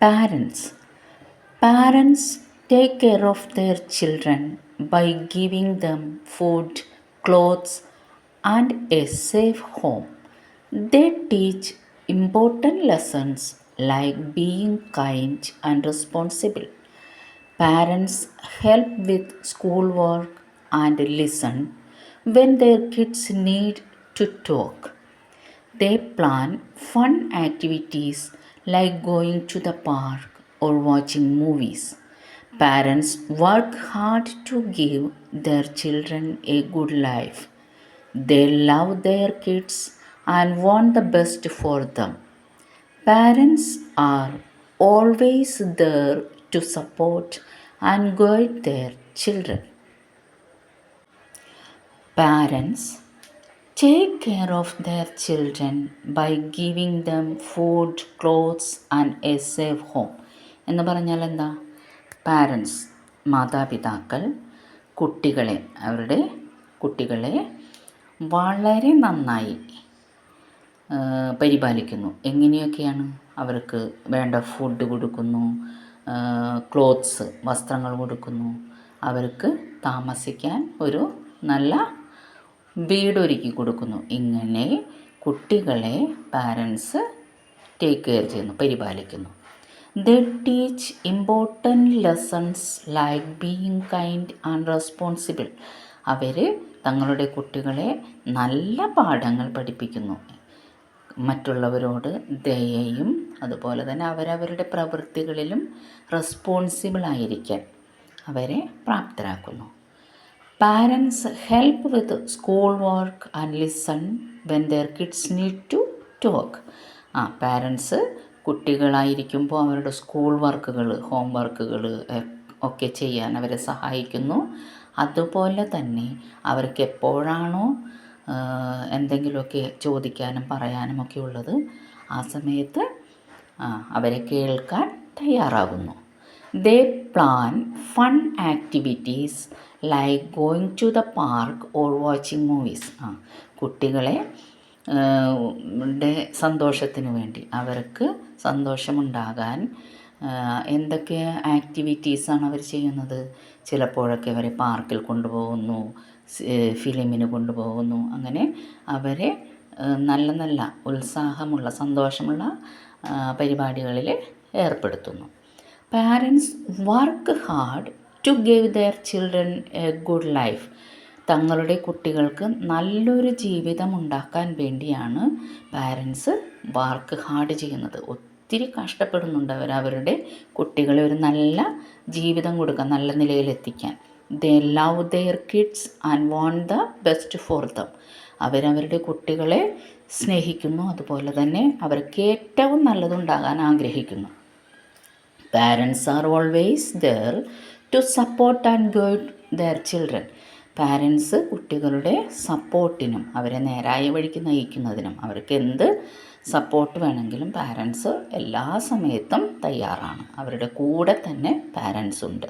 Parents. Parents take care of their children by giving them food, clothes, and a safe home. They teach important lessons like being kind and responsible. Parents help with schoolwork and listen when their kids need to talk. They plan fun activities like going to the park or watching movies. Parents work hard to give their children a good life. They love their kids and want the best for them. Parents are always there to support and guide their children. Parents take care of their children by giving them food, clothes and a safe home. എന്ന് പറഞ്ഞാൽ എന്താ? Parents മാതാപിതാക്കൾ കുട്ടികളെ അവരുടെ കുട്ടികളെ വളരെ നന്നായി പരിപാലിക്കുന്നു. എങ്ങനെയൊക്കെയാണ്? അവർക്ക് വേണ്ട ഫുഡ് കൊടുക്കുന്നു ക്ലോത്ത്സ് വസ്ത്രങ്ങൾ കൊടുക്കുന്നു. അവർക്ക് താമസിക്കാൻ ഒരു നല്ല വീടൊരുക്കി കൊടുക്കുന്നു. ഇങ്ങനെ കുട്ടികളെ പാരൻസ് ടേക്ക് കെയർ ചെയ്യുന്നു പരിപാലിക്കുന്നു. The teach important lessons like being kind and responsible അവർ തങ്ങളുടെ കുട്ടികളെ നല്ല പാഠങ്ങൾ പഠിപ്പിക്കുന്നു. മറ്റുള്ളവരോട് ദയയും അതുപോലെ തന്നെ അവരവരുടെ പ്രവൃത്തികളിലും റെസ്പോൺസിബിൾ ആയിരിക്കാൻ അവരെ പ്രാപ്തരാക്കുന്നു. Parents help with school work and listen when their kids need to talk ആ പാരൻസ് കുട്ടികളായിരിക്കുമ്പോൾ അവരുടെ സ്കൂൾ വർക്കുകൾ ഹോം വർക്കുകൾ ഒക്കെ ചെയ്യാൻ അവരെ സഹായിക്കുന്നു. അതുപോലെ തന്നെ അവർക്ക് എപ്പോഴാണോ എന്തെങ്കിലുമൊക്കെ ചോദിക്കാനും പറയാനും ഒക്കെ ഉള്ളത് ആ സമയത്ത് അവരെ കേൾക്കാൻ തയ്യാറാകുന്നു. They plan fun activities like going to the park or watching movies ആ കുട്ടികളെ സന്തോഷത്തിന് വേണ്ടി അവർക്ക് സന്തോഷമുണ്ടാകാൻ എന്തൊക്കെ ആക്ടിവിറ്റീസാണ് അവർ ചെയ്യുന്നത്? ചിലപ്പോഴൊക്കെ അവരെ പാർക്കിൽ കൊണ്ടുപോകുന്നു ഫിലിമിന് കൊണ്ടുപോകുന്നു. അങ്ങനെ അവരെ നല്ല നല്ല ഉത്സാഹമുള്ള സന്തോഷമുള്ള പരിപാടികളിൽ ഏർപ്പെടുത്തുന്നു. Parents work hard to give their children a good life തങ്ങളുടെ കുട്ടികൾക്ക് നല്ലൊരു ജീവിതം ഉണ്ടാക്കാൻ വേണ്ടിയാണ് പാരൻസ് വർക്ക് ഹാർഡ് ചെയ്യുന്നത്. ഒത്തിരി കഷ്ടപ്പെടുന്നുണ്ട് അവർ അവരുടെ കുട്ടികളെ ഒരു നല്ല ജീവിതം കൊടുക്കാൻ നല്ല നിലയിലെത്തിക്കാൻ. They love their kids and want the best for them അവരവരുടെ കുട്ടികളെ സ്നേഹിക്കുന്നു. അതുപോലെ തന്നെ അവർക്ക് ഏറ്റവും നല്ലതുണ്ടാകാൻ ആഗ്രഹിക്കുന്നു. Parents are always there to support and guide their children parents കുട്ടികളുടെ സപ്പോർട്ടിനും അവരെ നേരായ വഴിക്ക് നയിക്കുന്നതിനും അവർക്ക് എന്ത് സപ്പോർട്ട് വേണമെങ്കിലും പാരൻസ് എല്ലാ സമയത്തും തയ്യാറാണ്. അവരുടെ കൂടെ തന്നെ പാരൻസ് ഉണ്ട്.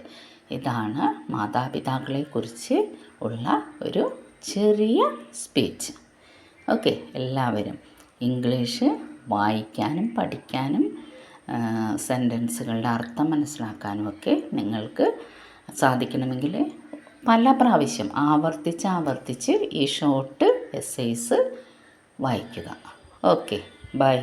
ഇതാണ് മാതാപിതാക്കളെക്കുറിച്ച് ഉള്ള ഒരു ചെറിയ സ്പീച്ച് ഓക്കെ എല്ലാവരും ഇംഗ്ലീഷ് വായിക്കാനും പഠിക്കാനും സെന്റൻസുകളുടെ അർത്ഥം മനസ്സിലാക്കാനുമൊക്കെ നിങ്ങൾക്ക് സാധിക്കണമെങ്കിൽ പല പ്രാവശ്യം ആവർത്തിച്ച് ആവർത്തിച്ച് ഈ ഷോർട്ട് എസ്സേസ് വായിക്കുക. Okay bye